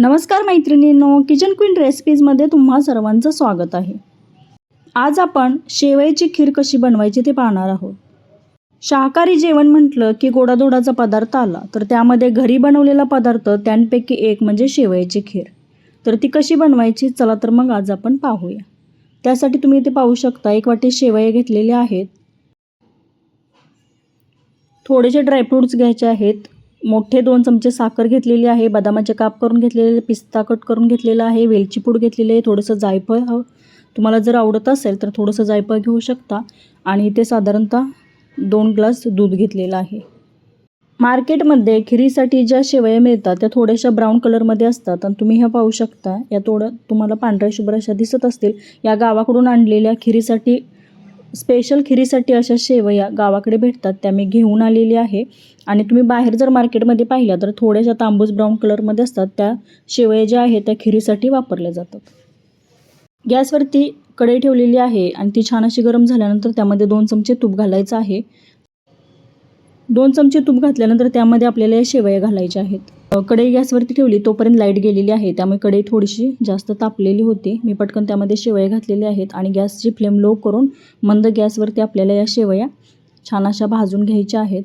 नमस्कार मैत्रिणींनो kitchen queen रेसिपीजमध्ये तुम्हा सर्वांचं स्वागत आहे. आज आपण शेवयाची खीर कशी बनवायची ते पाहणार आहोत. शाकाहारी जेवण म्हटलं की गोडाधोडाचा पदार्थ आला तर त्यामध्ये घरी बनवलेला पदार्थ त्यांपैकी एक म्हणजे शेवयाची खीर. तर ती कशी बनवायची चला तर मग आज आपण पाहूया. त्यासाठी तुम्ही इथे पाहू शकता एक वाटी शेवया घेतलेल्या आहेत. थोडेसे ड्रायफ्रूट्स घ्यायचे आहेत. मोठे दोन चमचे साखर घेतलेली आहे बदामाचे काप करून घेतलेले पिस्ता कट करून घेतलेला आहे वेलची पूड घेतलेली आहे थोडंसं जायफळ तुम्हाला जर आवडत असेल तर थोडंसं जायफळ घेऊ शकता. आणि इथे साधारणतः दोन ग्लास दूध घेतलेलं आहे. मार्केटमध्ये खिरीसाठी ज्या शेवया मिळतात त्या थोड्याशा ब्राऊन कलरमध्ये असतात. आणि तुम्ही ह्या पाहू शकता या थोडं तुम्हाला पांढऱ्या शुभ्र अशा दिसत असतील. या गावाकडून आणलेल्या खिरीसाठी स्पेशल खिरीसाठी अशा शेवया गावाकडे भेटतात त्या मी घेऊन आलेली आहे. आणि तुम्ही बाहेर जर मार्केटमध्ये पाहिल्या तर थोड्याशा तांबूस ब्राऊन कलरमध्ये असतात. त्या शेवया ज्या आहेत त्या खिरीसाठी वापरल्या जातात. गॅसवरती कढई ठेवलेली आहे आणि ती छान अशी गरम झाल्यानंतर त्यामध्ये दोन चमचे तूप घालायचं आहे. दोन चमचे तूप घातल्यानंतर त्यामध्ये आपल्याला या शेवया घालायच्या आहेत. कढई गॅसवरती ठेवली तोपर्यंत लाइट गेलेली आहे. त्यामुळे कढई थोडीशी जास्त तापलेली होती. मी पटकन त्यामध्ये शेवया घातलेल्या आहेत आणि गॅसची फ्लेम लो करून मंद गॅसवरती आपल्याला या शेवया छान अशा भाजून घ्यायच्या आहेत.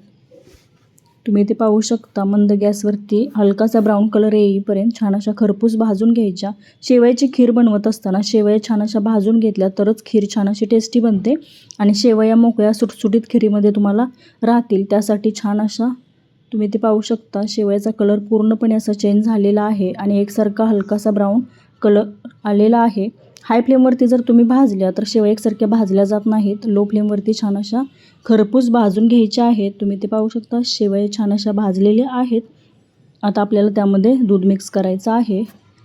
तुम्ही ते पाहू शकता. मंद गॅसवरती हलकासा ब्राऊन कलर येईपर्यंत छान अशा खरपूस भाजून घ्यायच्या. शेवयाची खीर बनवत असताना शेवया छान अशा भाजून घेतल्या तरच खीर छान अशी टेस्टी बनते आणि शेवया मोकळ्या सुटसुटीत खिरीमध्ये तुम्हाला राहतील. त्यासाठी छान अशा तुम्ही ते पाहू शकता. शेवयाचा कलर पूर्णपणे असा चेंज झालेला आहे आणि एकसारखा हलकासा ब्राऊन कलर आलेला आहे. हाय फ्लेमवरती जर तुम्ही भाजल्या तर शेवया एकसारख्या भाजल्या जात नाहीत. लो फ्लेमवरती छान अशा खरपूस भाजून घ्यायच्या आहेत. तुम्ही ते पाहू शकता शेवया छान अशा भाजलेल्या आहेत. आता आपल्याला त्यामध्ये दूध मिक्स करायचं आहे.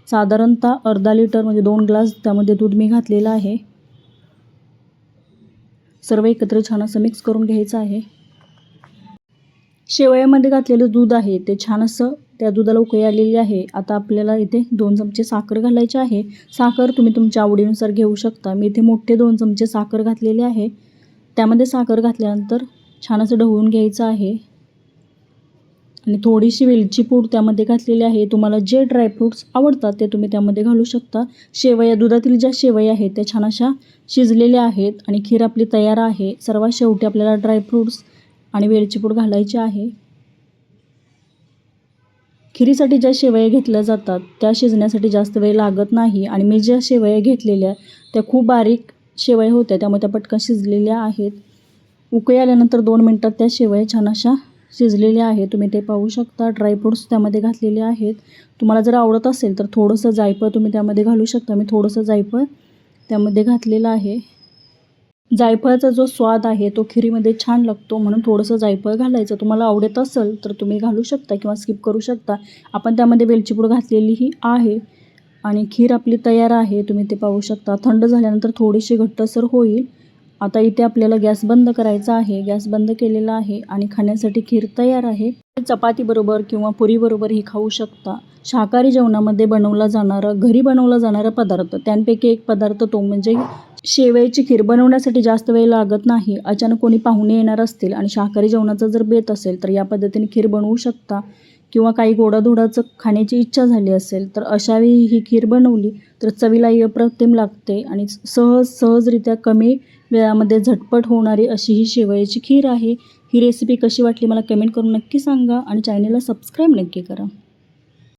साधारणतः अर्धा लिटर म्हणजे दोन ग्लास त्यामध्ये दूध मी घातलेलं आहे. सर्व एकत्र छान असं मिक्स करून घ्यायचं आहे. शेवयामध्ये घातलेलं दूध आहे ते छान असं त्या दुधाला उकळी आलेली आहे. आता आपल्याला इथे दोन चमचे साखर घालायचे आहे. साखर तुम्ही तुमच्या आवडीनुसार घेऊ शकता. मी इथे मोठे दोन चमचे साखर घातलेले आहे. त्यामध्ये साखर घातल्यानंतर छान असं ढवळून घ्यायचं आहे. आणि थोडीशी वेलची पूड त्यामध्ये घातलेली आहे. तुम्हाला जे ड्रायफ्रूट्स आवडतात ते तुम्ही त्यामध्ये घालू शकता. शेवया दुधातील ज्या शेवया आहेत त्या छान अशा शिजलेल्या आहेत आणि खीर आपली तयार आहे. सर्वात शेवटी आपल्याला ड्रायफ्रूट्स आणि वेलची पूड घालायची आहे. खिरीसाठी ज्या शेवया घेतल्या जातात त्या शिजण्यासाठी जास्त वेळ लागत नाही. आणि मी ज्या शेवया घेतलेल्या त्या खूप बारीक शेवया होत्या त्यामुळे त्या पटकन शिजलेल्या आहेत. उकळी आल्यानंतर दोन मिनटात त्या शेवया छान अशा शिजलेल्या आहेत. तुम्ही ते पाहू शकता. ड्रायफ्रूट्स त्यामध्ये घातलेले आहेत. तुम्हाला जर आवडत असेल तर थोडंसं जायफळ तुम्ही त्यामध्ये घालू शकता. मी थोडंसं जायफळ त्यामध्ये घातलेलं आहे. जायफळाचा जो स्वाद आहे तो खिरीमध्ये छान लागतो. म्हणून थोडंसं जायफळ घालायचं. तुम्हाला आवडत असेल तर तुम्ही घालू शकता किंवा स्किप करू शकता. आपण त्यामध्ये वेलचीपूड घातलेलीही आहे आणि खीर आपली तयार आहे. तुम्ही ते पाहू शकता. थंड झाल्यानंतर थोडीशी घट्टसर होईल. आता इथे आपल्याला गॅस बंद करायचा आहे. गॅस बंद केलेला आहे आणि खाण्यासाठी खीर तयार आहे. चपातीबरोबर किंवा पुरीबरोबर ही खाऊ शकता. शाकाहारी जेवणामध्ये बनवला जाणारा घरी बनवला जाणारा पदार्थ त्यांपैकी एक पदार्थ तो म्हणजे शेवयाची खीर बनवण्यासाठी जास्त वेळ लागत नाही. अचानक कोणी पाहुणे येणार असतील आणि शाकाहारी जेवणाचा जर बेत असेल तर या पद्धतीने खीर बनवू शकता. किंवा काही गोडाधोडाचं खाण्याची इच्छा झाली असेल तर अशावेळी ही खीर बनवली तर चवीलाही अप्रतिम लागते आणि सहज सहजरित्या कमी वेळामध्ये झटपट होणारी अशी ही शेवयाची खीर आहे. ही रेसिपी कशी वाटली मला कमेंट करून नक्की सांगा आणि चॅनलला सबस्क्राईब नक्की करा.